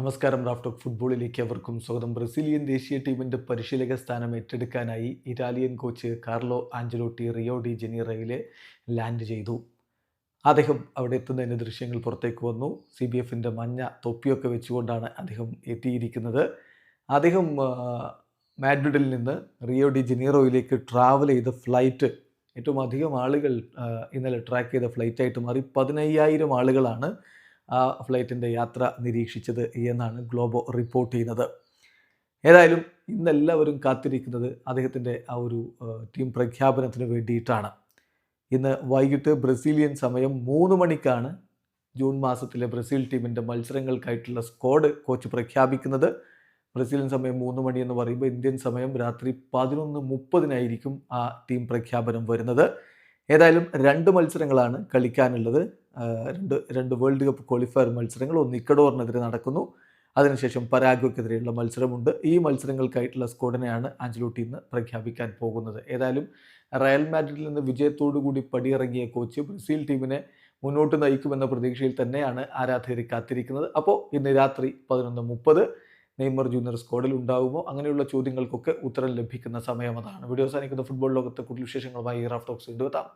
നമസ്കാരം റാഫ്റ്റോക്ക് ഫുട്ബോളിലേക്ക് അവർക്കും സ്വാഗതം. ബ്രസീലിയൻ ദേശീയ ടീമിന്റെ പരിശീലക സ്ഥാനം ഏറ്റെടുക്കാനായി Italian coach Carlo Ancelotti Rio de ജനീറയിലെ land ചെയ്തു. അദ്ദേഹം അവിടെ എത്തുന്നതിന്റെ ദൃശ്യങ്ങൾ പുറത്തേക്ക് വന്നു. സി ബി എഫിന്റെ മഞ്ഞ തൊപ്പിയൊക്കെ വെച്ചുകൊണ്ടാണ് അദ്ദേഹം എത്തിയിരിക്കുന്നത്. അദ്ദേഹം മാഡ്രിഡിൽ നിന്ന് റിയോ ഡി ജനീറോയിലേക്ക് ട്രാവൽ ചെയ്ത ഫ്ലൈറ്റ് ഏറ്റവും അധികം ആളുകൾ ഇന്നലെ ട്രാക്ക് ചെയ്ത ഫ്ലൈറ്റായിട്ട് മാറി. പതിനയ്യായിരം ആളുകളാണ് ആ ഫ്ലൈറ്റിന്റെ യാത്ര നിരീക്ഷിച്ചത് എന്നാണ് ഗ്ലോബോ റിപ്പോർട്ട് ചെയ്യുന്നത്. ഏതായാലും ഇന്നെല്ലാവരും കാത്തിരിക്കുന്നത് അദ്ദേഹത്തിന്റെ ആ ഒരു ടീം പ്രഖ്യാപനത്തിന് വേണ്ടിയിട്ടാണ്. ഇന്ന് വൈകിട്ട് ബ്രസീലിയൻ സമയം മൂന്ന് മണിക്കാണ് ജൂൺ മാസത്തിലെ ബ്രസീൽ ടീമിന്റെ മത്സരങ്ങൾക്കായിട്ടുള്ള സ്ക്വാഡ് കോച്ച് പ്രഖ്യാപിക്കുന്നത്. ബ്രസീലിയൻ സമയം മൂന്ന് മണി എന്ന് പറയുമ്പോൾ ഇന്ത്യൻ സമയം രാത്രി പതിനൊന്ന് മുപ്പതിനായിരിക്കും ആ ടീം പ്രഖ്യാപനം വരുന്നത്. ഏതായാലും രണ്ട് മത്സരങ്ങളാണ് കളിക്കാനുള്ളത്. രണ്ട് രണ്ട് വേൾഡ് കപ്പ് ക്വാളിഫയർ മത്സരങ്ങൾ ഒന്ന് ഇക്കഡോറിനെതിരെ നടക്കുന്നു. അതിനുശേഷം പരാഗ്വയ്ക്കെതിരെയുള്ള മത്സരമുണ്ട്. ഈ മത്സരങ്ങൾക്കായിട്ടുള്ള സ്കോഡിനെയാണ് ആഞ്ചലോട്ടി ഇന്ന് പ്രഖ്യാപിക്കാൻ പോകുന്നത്. ഏതായാലും റയൽ മാഡ്രിഡിൽ നിന്ന് വിജയത്തോടു കൂടി പടിയിറങ്ങിയ കോച്ച് ബ്രസീൽ ടീമിനെ മുന്നോട്ട് നയിക്കുമെന്ന പ്രതീക്ഷയിൽ തന്നെയാണ് ആരാധകർ കാത്തിരിക്കുന്നത്. അപ്പോൾ ഇന്ന് രാത്രി പതിനൊന്ന് മുപ്പത് നെയ്മർ ജൂനിയർ സ്കോഡിൽ ഉണ്ടാകുമോ അങ്ങനെയുള്ള ചോദ്യങ്ങൾക്കൊക്കെ ഉത്തരം ലഭിക്കുന്ന സമയം അതാണ്. വീഡിയോ സാധിക്കുന്ന ഫുട്ബോൾ ലോകത്തെ കൂടുതൽ വിശേഷങ്ങളുമായി റാഫ് ടോക്സ് കൊണ്ടുവെത്താം